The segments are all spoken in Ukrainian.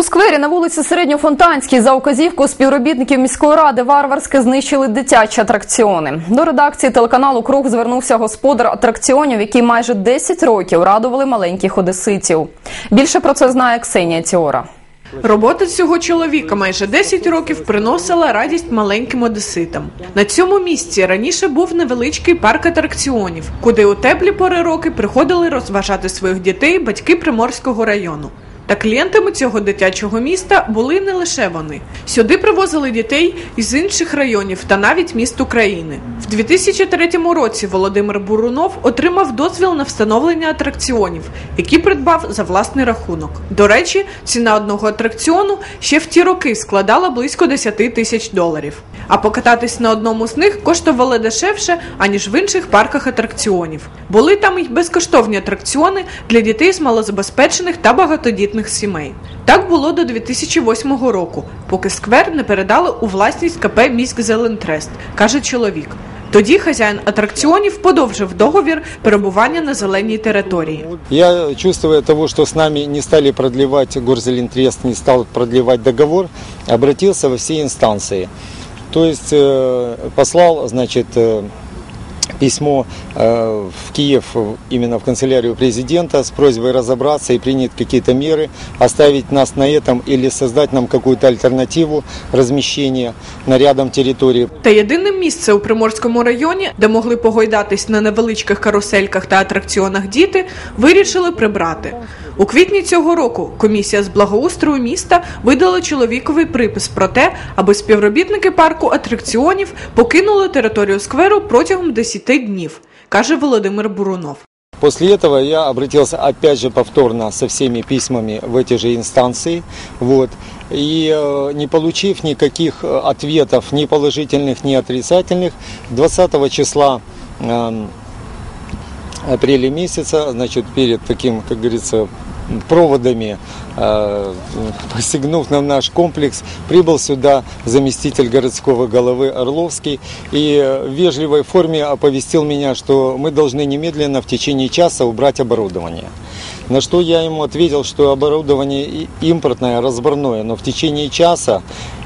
У сквері на вулиці Середньофонтанській за указівку співробітників міської ради варварськи знищили дитячі атракціони. До редакції телеканалу Круг звернувся господар атракціонів, які майже 10 років радували маленьких одеситів. Більше про це знає Ксенія Тіора. Робота цього чоловіка майже 10 років приносила радість маленьким одеситам. На цьому місці раніше був невеличкий парк атракціонів, куди у теплі пори роки приходили розважати своїх дітей батьки Приморського району. Та клієнтами цього дитячого міста були не лише вони. Сюди привозили дітей із інших районів та навіть міст України. В 2003 році Володимир Бурунов отримав дозвіл на встановлення атракціонів, які придбав за власний рахунок. До речі, ціна одного атракціону ще в ті роки складала близько 10 тисяч доларів. А покататись на одному з них коштувало дешевше, аніж в інших парках атракціонів. Були там й безкоштовні атракціони для дітей з малозабезпечених та багатодітних сімей. Так було до 2008 року, поки сквер не передали у власність КП «Міськ Зелентрест», каже чоловік. Тоді хазяїн атракціонів подовжив договір перебування на зеленій території. Я, чувствуя того, что с нами не стали продлевать, Горзелентрест не стал продлевать договор, обратился во все инстанции. То есть э, послал, значит, э, письмо э, в Киев, э, именно в канцелярию президента, с просьбой разобраться и принять какие-то меры, оставить нас на этом или создать нам какую-то альтернативу размещения на рядом территории. Та єдине місце у Приморському районі, де могли погойдатись на невеличких карусельках та атракціонах діти, вирішили прибрати. У квітні цього року комісія з благоустрою міста видала чоловіковий припис про те, аби співробітники парку атракціонів покинули територію скверу протягом 10 днів, каже Володимир Бурунов. После этого я обратился опять же повторно со всеми письмами в эти же инстанции. Вот, и э, не получив никаких э, ответов, ни положительных, ни отрицательных, 20 числа эм, апреля месяца, значит, перед таким, как говорится, проводами, э, посягнув на наш комплекс, прибыл сюда заместитель городского головы Орловский и в вежливой форме оповестил меня, что мы должны немедленно в течение часа убрать оборудование. На что я ему ответил, что оборудование импортное, разборное, но в течение часа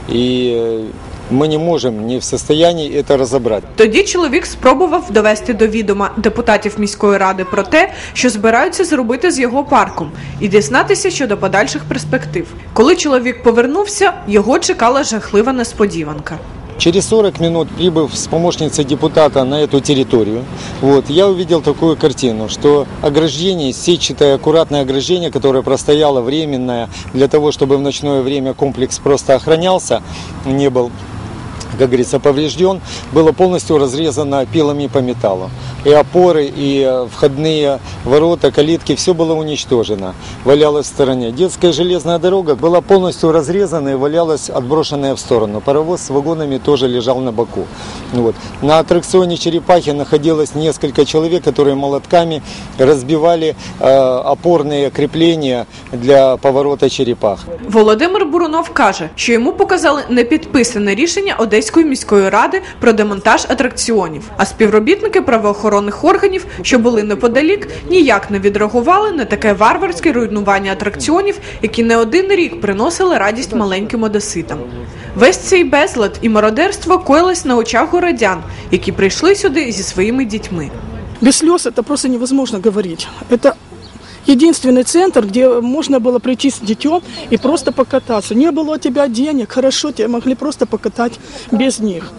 и э, мы не можем, не в состоянии это разобрать. Тоді чоловік спробував довести до відома депутатів міської ради про те, що збираються зробити з його парком, і дізнатися щодо подальших перспектив. Коли чоловік повернувся, його чекала жахлива несподіванка. Через 40 минут, прибыв с помощницей депутата на эту территорию, вот, я увидел такую картину, что ограждение, сетчатое аккуратное ограждение, которое простояло временное для того, чтобы в ночное время комплекс просто охранялся, не был как говорится, поврежден, было полностью разрезано пилами по металлу И опоры, и э, входные ворота, калитки, все было уничтожено, валялось в стороне. Детская железная дорога была полностью разрезана и валялась отброшенная в сторону. Паровоз с вагонами тоже лежал на боку. Вот. На аттракционе «Черепахи» находилось несколько человек, которые молотками разбивали э, опорные крепления для поворота черепах. Володимир Бурунов каже, що йому показали непідписане рішення Одеської міської ради про демонтаж атракціонів. А співробітники правоохоронних органів, що були неподалік, ніяк не відреагували на таке варварське руйнування атракціонів, які не один рік приносили радість маленьким одеситам. Весь цей безлад і мародерство коїлось на очах городян, які прийшли сюди зі своїми дітьми. Без слез это просто невозможно говорить. Это единственный центр, где можно было прийти с детем и просто покататься. Не было у тебя денег, хорошо, тебя могли просто покатать без них.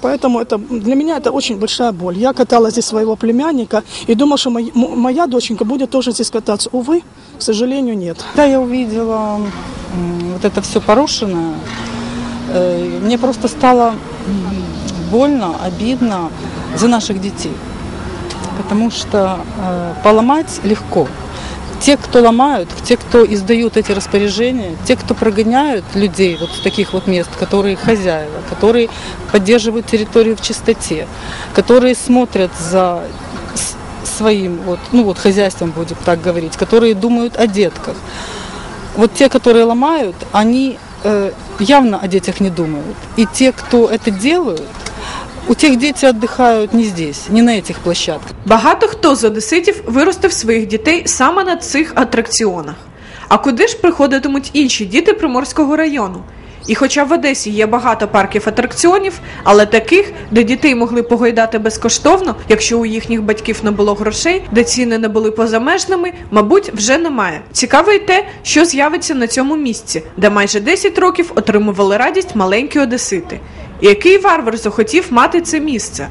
Поэтому это, для меня это очень большая боль. Я катала здесь своего племянника и думала, что мой- м- моя доченька будет тоже здесь кататься. Увы, к сожалению, нет. Когда я увидела вот это все порушенное, э, мне просто стало больно, обидно за наших детей. Потому что э, поломать легко. Те, кто ломают, те, кто издают эти распоряжения, те, кто прогоняют людей вот с таких вот мест, которые хозяева, которые поддерживают территорию в чистоте, которые смотрят за с- своим вот, ну вот хозяйством, будем так говорить, которые думают о детках. Вот те, которые ломают, они э, явно о детях не думают. И те, кто это делают, у тих діти відпочивають не здесь, не на цих площадках. Багато хто з одеситів виростив своїх дітей саме на цих атракціонах. А куди ж приходитимуть інші діти Приморського району? І хоча в Одесі є багато парків атракціонів, але таких, де дітей могли погойдати безкоштовно, якщо у їхніх батьків не було грошей, де ціни не були позамежними, мабуть, вже немає. Цікаво й те, що з'явиться на цьому місці, де майже 10 років отримували радість маленькі одесити. І який варвар захотів мати це місце?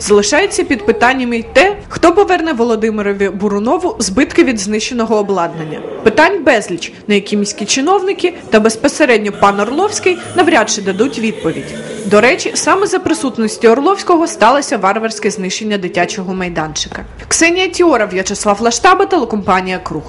Залишається під питаннями й те, хто поверне Володимирові Бурунову збитки від знищеного обладнання. Питань безліч, на які міські чиновники та безпосередньо пан Орловський навряд чи дадуть відповідь. До речі, саме за присутності Орловського сталося варварське знищення дитячого майданчика. Ксенія Тіора, В'ячеслав Лаштаба, телекомпанія Круг.